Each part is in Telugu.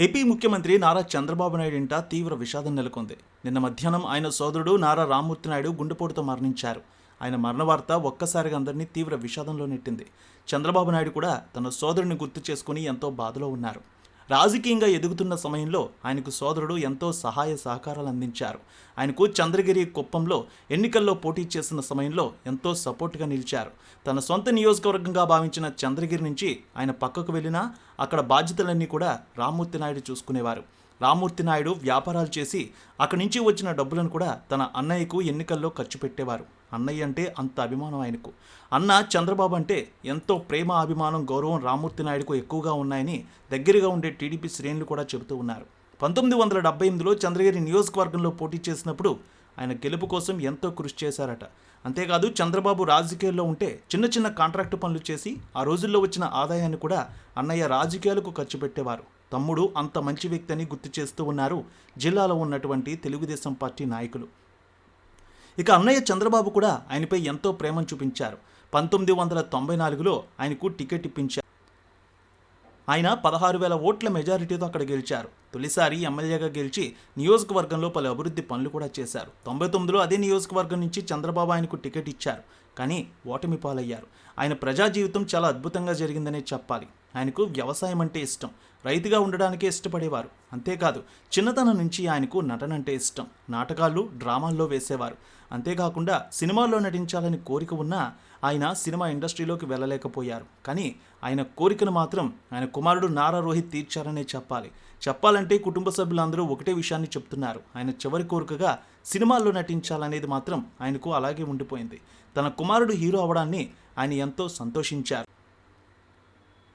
ఏపీ ముఖ్యమంత్రి నారా చంద్రబాబు నాయుడు ఇంట తీవ్ర విషాదం నెలకొంది. నిన్న మధ్యాహ్నం ఆయన సోదరుడు నారా రామ్మూర్తి నాయుడు గుండెపోటుతో మరణించారు. ఆయన మరణ వార్త ఒక్కసారిగా అందరినీ తీవ్ర విషాదంలో నెట్టింది. చంద్రబాబు నాయుడు కూడా తన సోదరుని గుర్తు చేసుకుని ఎంతో బాధలో ఉన్నారు. రాజకీయంగా ఎదుగుతున్న సమయంలో ఆయనకు సోదరుడు ఎంతో సహాయ సహకారాలు అందించారు. ఆయనకు చంద్రగిరి కుప్పంలో ఎన్నికల్లో పోటీ చేసిన సమయంలో ఎంతో సపోర్ట్గా నిలిచారు. తన సొంత నియోజకవర్గంగా భావించిన చంద్రగిరి నుంచి ఆయన పక్కకు వెళ్ళినా అక్కడ బాధ్యతలన్నీ కూడా రామ్మూర్తి నాయుడు చూసుకునేవారు. రామ్మూర్తి నాయుడు వ్యాపారాలు చేసి అక్కడి నుంచి వచ్చిన డబ్బులను కూడా తన అన్నయ్యకు ఎన్నికల్లో ఖర్చు పెట్టేవారు. అన్నయ్య అంటే అంత అభిమానం ఆయనకు. అన్న చంద్రబాబు అంటే ఎంతో ప్రేమ అభిమానం గౌరవం రామూర్తి నాయుడుకు ఎక్కువగా ఉన్నాయని దగ్గరగా ఉండే టీడీపీ శ్రేణులు కూడా చెబుతూ ఉన్నారు. పంతొమ్మిది వందల డెబ్బై ఎనిమిదిలో చంద్రగిరి నియోజకవర్గంలో పోటీ చేసినప్పుడు ఆయన గెలుపు కోసం ఎంతో కృషి చేశారట. అంతేకాదు చంద్రబాబు రాజకీయాల్లో ఉంటే చిన్న చిన్న కాంట్రాక్టు పనులు చేసి ఆ రోజుల్లో వచ్చిన ఆదాయాన్ని కూడా అన్నయ్య రాజకీయాలకు ఖర్చు పెట్టేవారు. తమ్ముడు అంత మంచి వ్యక్తి అని గుర్తు చేస్తూ ఉన్నారు జిల్లాలో ఉన్నటువంటి తెలుగుదేశం పార్టీ నాయకులు. ఇక అన్నయ్య చంద్రబాబు కూడా ఆయనపై ఎంతో ప్రేమను చూపించారు. పంతొమ్మిది వందల తొంభై నాలుగులో ఆయనకు టికెట్ ఇప్పించారు. ఆయన పదహారు వేల ఓట్ల మెజారిటీతో అక్కడ గెలిచారు. తొలిసారి ఎమ్మెల్యేగా గెలిచి నియోజకవర్గంలో పలు అభివృద్ధి పనులు కూడా చేశారు. తొంభై తొమ్మిదిలో అదే నియోజకవర్గం నుంచి చంద్రబాబు ఆయనకు టికెట్ ఇచ్చారు. కానీ ఓటమి పాలయ్యారు. ఆయన ప్రజా జీవితం చాలా అద్భుతంగా జరిగిందనే చెప్పాలి. ఆయనకు వ్యవసాయం అంటే ఇష్టం. రైతుగా ఉండడానికే ఇష్టపడేవారు. అంతేకాదు చిన్నతనం నుంచి ఆయనకు నటన అంటే ఇష్టం. నాటకాలు డ్రామాల్లో వేసేవారు. అంతేకాకుండా సినిమాల్లో నటించాలని కోరిక ఉన్నా ఆయన సినిమా ఇండస్ట్రీలోకి వెళ్ళలేకపోయారు. కానీ ఆయన కోరికను మాత్రం ఆయన కుమారుడు నారా రోహిత్ తీర్చారనే చెప్పాలి. చెప్పాలంటే కుటుంబ సభ్యులందరూ ఒకటే విషయాన్ని చెప్తున్నారు. ఆయన చివరి కోరికగా సినిమాల్లో నటించాలనేది మాత్రం ఆయనకు అలాగే ఉండిపోయింది. తన కుమారుడు హీరో అవడాన్ని ఆయన ఎంతో సంతోషించారు.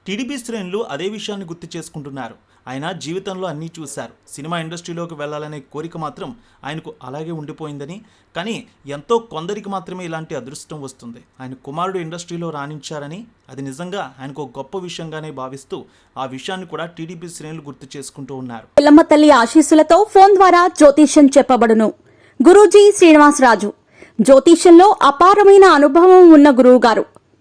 టీడీపీ శ్రేణులు అదే విషయాన్ని గుర్తు చేసుకుంటున్నారు. ఆయన జీవితంలో అన్నీ చూశారు. సినిమా ఇండస్ట్రీలోకి వెళ్ళాలనే కోరిక మాత్రం ఆయనకు అలాగే ఉండిపోయిందని కానీ ఎంతో కొందరికి మాత్రమే ఇలాంటి అదృష్టం వస్తుంది. ఆయన కుమారుడు ఇండస్ట్రీలో రాణించారని అది నిజంగా ఆయనకు గొప్ప విషయంగానే భావిస్తూ ఆ విషయాన్ని కూడా టీడీపీ శ్రేణులు గుర్తు చేసుకుంటూ ఉన్నారు. పిల్లమ్మ తల్లి ఆశీస్సులతో ఫోన్ ద్వారా జ్యోతిష్యం చెప్పబడును. గురూజీ శ్రీనివాసరాజు. జ్యోతిష్యంలో అపారమైన అనుభవం ఉన్న గురువు గారు